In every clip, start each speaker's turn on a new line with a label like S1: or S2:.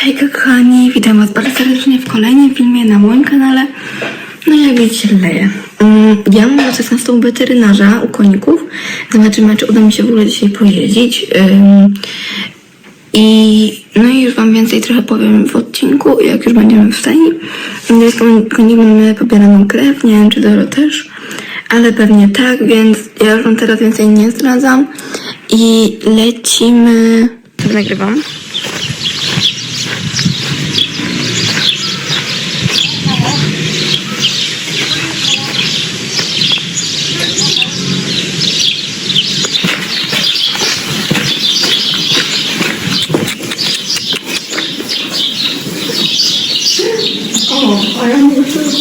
S1: Hejka kochani, witam was bardzo serdecznie w kolejnym filmie na moim kanale. No jak widzicie, leję. Mm, Ja mam za 16 u weterynarza, u koników. Zobaczymy, czy uda mi się w ogóle dzisiaj pojeździć. I no i już wam więcej trochę powiem w odcinku, jak już będziemy w stajni. Z konikiem mamy pobieraną krew, nie wiem czy Doro też, ale pewnie tak, więc ja już wam teraz więcej nie zdradzam. I lecimy... Nagrywam.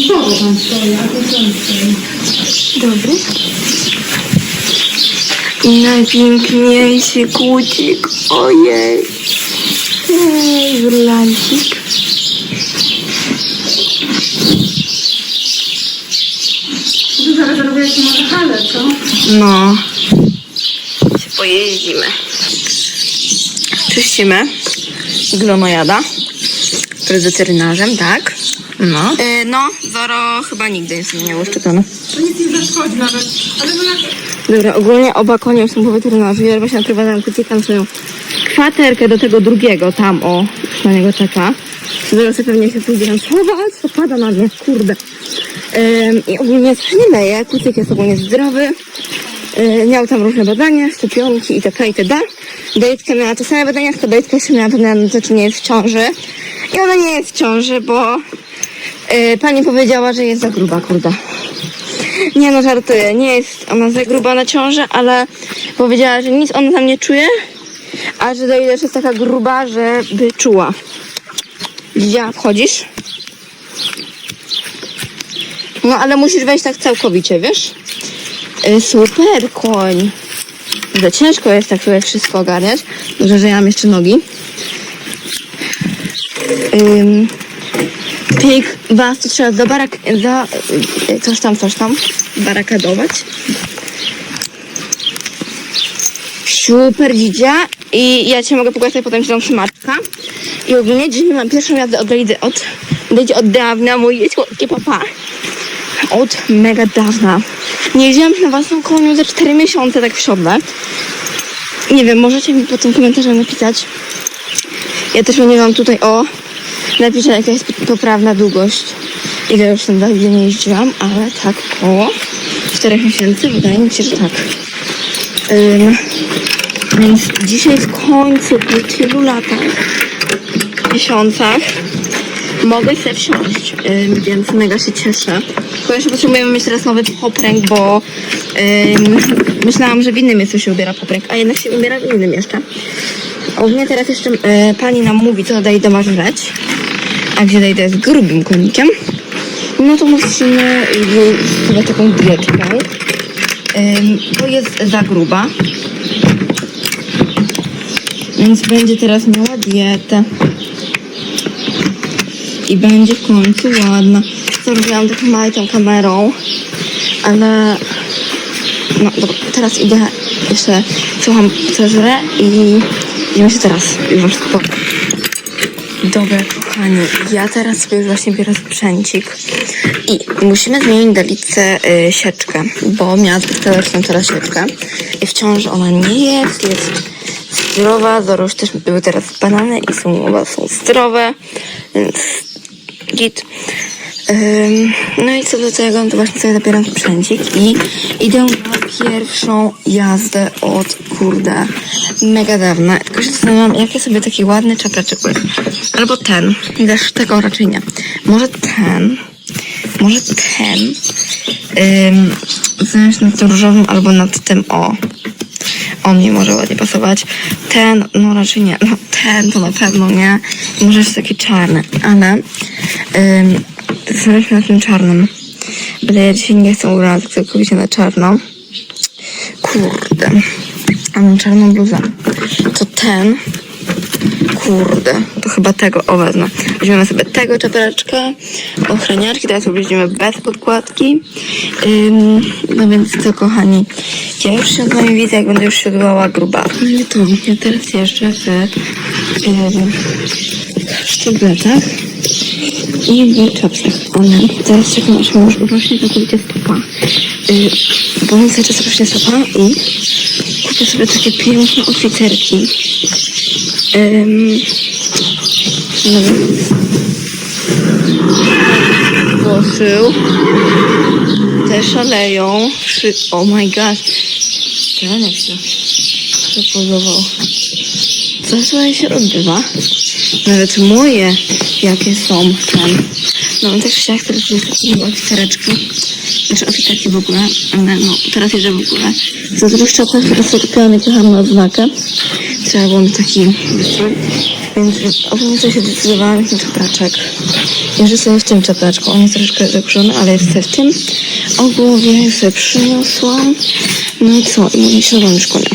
S2: Znowu tam stoi, a.
S1: Dobry. I najpiękniejszy kucik. Ojej.
S2: Tu zaraz robię jakieś może hale, co?
S1: No. Się pojeździmy. Czyścimy glonojada, który jest weterynarzem, tak? No. Yy, no, Zoro chyba nigdy jest nie uszczepiony.
S2: To nic nie zaszkodzi nawet. Ale no jak...
S1: Dobra, ogólnie oba konie już są po weterynarzu. Ja właśnie odprowadzam kucika swoją kwaterkę do tego drugiego, tam o, już na niego czeka. Zaraz sobie pewnie się pójdzie tam schować, to pada na mnie, kurde. Ym, I ogólnie coś nie leje, kucyk jest ogólnie zdrowy. Yy, miał tam różne badania, szczepionki itp. itd. Dejtka miała te same badania, tylko Dejtka jeszcze miała badania, to czy nie jest w ciąży. I ona nie jest w ciąży, bo yy, pani powiedziała, że jest za gruba, kurde. Nie no, żartuję. Nie jest ona za gruba na ciążę, ale powiedziała, że nic ona tam nie czuje, a że do ile jest taka gruba, żeby czuła. Lidia, wchodzisz? No, ale musisz wejść tak całkowicie, wiesz? Y, super koń. Za ciężko jest tak sobie wszystko ogarniać. Dobrze, że ja mam jeszcze nogi. Ym, Tych was to trzeba zabarak... Za, y, coś tam, coś tam. Barakadować. Super, Dzidzia. I ja cię mogę pogłaskać, potem dam smaczka. I ogólnie dzisiaj mam pierwszą jazdę od Lady od... Lady od dawna, mój słodkie papa. Od mega dawna. Nie jeździłam na własną koniu za 4 miesiące tak w siodle. Nie wiem, możecie mi po tym komentarzu napisać. Ja też nie mam tutaj o napiszę jaka jest poprawna długość. Ile już tam dalej nie jeździłam, ale tak około 4 miesięcy wydaje mi się, że tak. Więc dzisiaj w końcu po tylu latach, miesiącach mogę sobie wsiąść, ym, więc mega się cieszę. Jeszcze potrzebujemy mieć teraz nowy popręg, bo myślałam, że w innym miejscu się ubiera popręg, a jednak się ubiera w innym jeszcze. Ogólnie teraz jeszcze e, pani nam mówi, co Dejda ma żreć. A gdzie Dejda jest grubym konikiem, no to musimy chyba taką dietkę. To jest za gruba. Więc będzie teraz miała dietę. I będzie w końcu ładna. Co robiłam tak małą tą kamerą, ale no dobra, teraz idę jeszcze słucham co żrę i idziemy się teraz już powiem. Dobra, kochani, ja teraz sobie już właśnie biorę sprzęcik i musimy zmienić Dalitce y, sieczkę, bo miała zbyt teraz sieczkę i wciąż ona nie jest, jest zdrowa, Zoro też były teraz banany i są są zdrowe, więc git. No i co do tego, to właśnie sobie zabieram sprzęcik i idę na pierwszą jazdę od kurde mega dawna. Tylko się zastanawiam, jaki sobie taki ładny czapeczek jest. Albo ten, też tego raczej nie. Może ten, może ten. Ym, zamiast nad tym różowym albo nad tym o. On mi może ładnie pasować. Ten, no raczej nie. No ten to na pewno nie. Może jest taki czarny, ale ym, się nad tym czarnym. Ale ja dzisiaj nie chcę ubrać całkowicie na czarno. Kurde. A mam czarną bluzę. To ten. Kurde, to chyba tego o wezmę. Weźmiemy sobie tego czapeczkę, ochraniaczki, teraz obejrzymy bez podkładki. Ym, no więc co kochani, ja już się z wami widzę, jak będę już siodłała gruba. No nie to, ja teraz jeszcze w, ym, sztubletach i w czapsach. Ale teraz czekam, aż już urośnie całkowicie stopa. Yy, bo mi cały czas rośnie stopa i kupię sobie takie piękne oficerki. Ym, no. Włoszył. Te szaleją. Wszy... Oh my god. Janek się zapozował. Co tutaj się odbywa? Nawet moje, jakie są ten. No też chciałam teraz jest oficereczki. Znaczy oficerki w ogóle, ale no teraz jeżdżę w ogóle. Dłuższy czapkach, które sobie kupiłam jak jechałam na odznakę. Trzeba było mi taki wystrój. Więc ogólnie sobie się zdecydowałam na czepraczek. Jeżdżę sobie w tym czepraczku. On jest troszeczkę zakurzony, ale jest w tym. O głowie sobie przyniosłam. No i co? I mój środowany szkoda.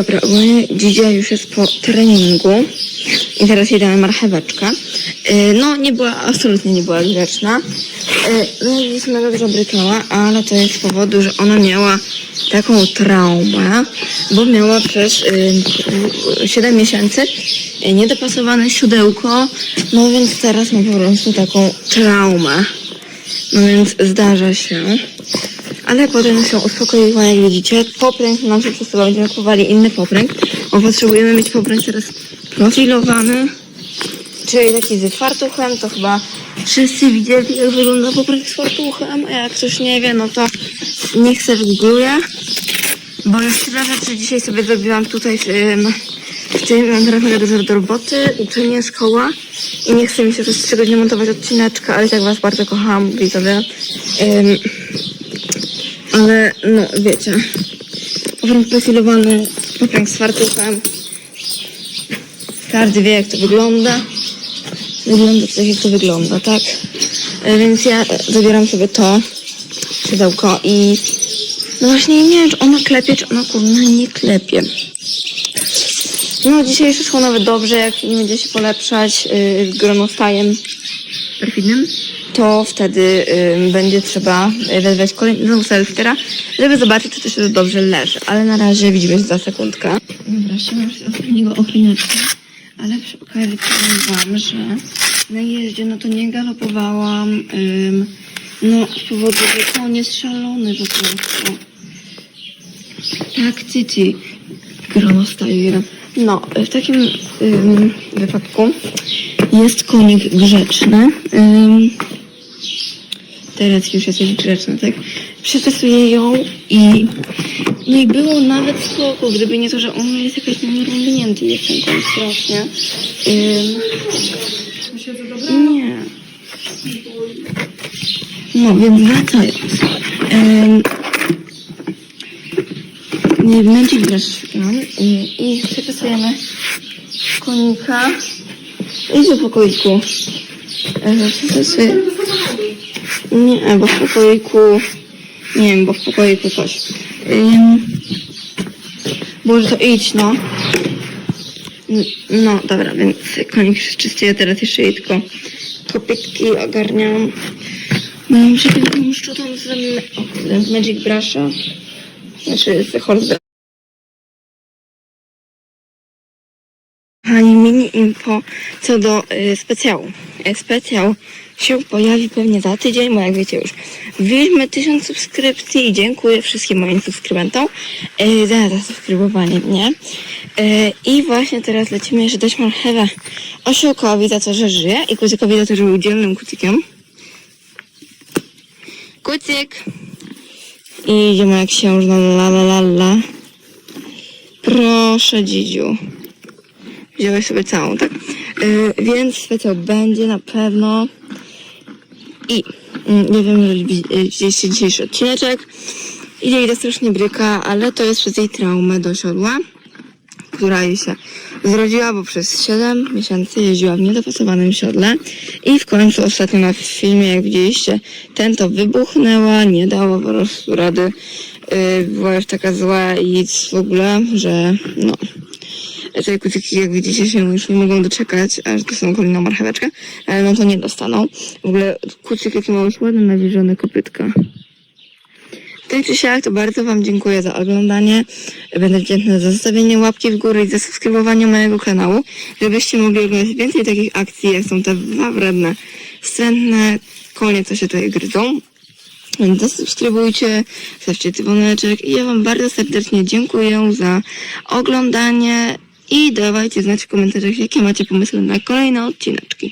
S1: Dobra, ogólnie dzisiaj już jest po treningu i teraz jadamy marcheweczkę. Yy, no, nie była, absolutnie nie była grzeczna. Yy, no, jest mega dużo brykała, ale to jest z powodu, że ona miała taką traumę, bo miała przez yy, 7 miesięcy yy, niedopasowane siodełko, no więc teraz ma po prostu taką traumę. No więc zdarza się. Ale potem się uspokoiła, jak widzicie. Popręg nam się przesuwa, będziemy kupowali inny popręg, bo potrzebujemy mieć popręg teraz profilowany, czyli taki z fartuchem, to chyba wszyscy widzieli, jak wygląda popręg z fartuchem, a jak ktoś nie wie, no to niech se wygoogluje, bo już tyle rzeczy dzisiaj sobie zrobiłam tutaj w, ym, w tym, mam teraz mega dużo do roboty, uczenie, szkoła. I nie chcę mi się przez 3 godziny montować odcineczka, ale tak was bardzo kocham, widzowie. Ym, ale no wiecie, poprąg profilowany, poprąg z fartuchem. Każdy wie jak to wygląda. Wygląda to tak jak to wygląda, tak? E, Więc ja zabieram sobie to siodełko i no właśnie nie wiem czy ono klepie, czy ono kurna nie klepie. No dzisiaj szło nawet dobrze, jak nie będzie się polepszać yy, gronostajem perfidnym, to wtedy będzie trzeba y, wezwać kolejnego selftera, żeby zobaczyć, czy to się dobrze leży. Ale na razie widzimy się za sekundkę. Dobra, siłam się ostatniego ochroniaczka, ale przy okazji powiem wam, że na jeździe no to nie galopowałam, ym, no z powodu, że koń jest szalony po prostu. Tak, Cici. Grono staje. No, w takim ym, wypadku jest konik grzeczny. Ym, teraz już jesteś grzeczny, tak? Przetestuję ją i nie było nawet spoko, gdyby nie to, że on jest jakaś ten koń strasznie. Ym, nie. No, więc wracając. Ym, nie męczyć braszczan i, i przetestujemy konika. Idź do pokoiku. Przetestuję. Nie, bo w pokoiku... Nie wiem, bo w pokoiku coś. Ym, Boże, to idź, no. No, dobra, więc konik się czystuje, teraz jeszcze jej tylko kopytki ogarniam. Mam przepiękną szczotą z, o, kurde, z Magic Brusha. Znaczy z Horse. Kochani, mini info co do y, specjału. Y, specjał się pojawi pewnie za tydzień, bo jak wiecie już wbiliśmy tysiąc subskrypcji i dziękuję wszystkim moim subskrybentom y, za zasubskrybowanie mnie. Y, I właśnie teraz lecimy jeszcze dać marchewę osiołkowi za to, że żyje i kucykowi za to, że był dzielnym kucykiem. Kucyk! I idziemy jak księżna, la la la la. Proszę, dzidziu. Wziąłeś sobie całą, tak? Yy, więc specjal będzie na pewno. I mm, nie wiem, że yy, widzieliście dzisiejszy odcineczek. Idzie to strasznie bryka, ale to jest przez jej traumę do siodła, która jej się zrodziła, bo przez 7 miesięcy jeździła w niedopasowanym siodle i w końcu ostatnio na filmie, jak widzieliście, ten to wybuchnęła, nie dała po prostu rady. Yy, była już taka zła i w ogóle, że no, te kucyki, jak widzicie, się już nie mogą doczekać, aż dostaną kolejną marcheweczkę, ale no to nie dostaną. W ogóle kucyk, jaki ma już ładne, nawilżone kopytka. Tak czy siak, to bardzo Wam dziękuję za oglądanie. Będę wdzięczna za zostawienie łapki w górę i za subskrybowanie mojego kanału, żebyście mogli oglądać więcej takich akcji, jak są te dwa wredne, wstrętne konie, co się tutaj gryzą. Więc zasubskrybujcie, stawcie dzwoneczek i ja Wam bardzo serdecznie dziękuję za oglądanie i dawajcie znać w komentarzach, jakie macie pomysły na kolejne odcineczki.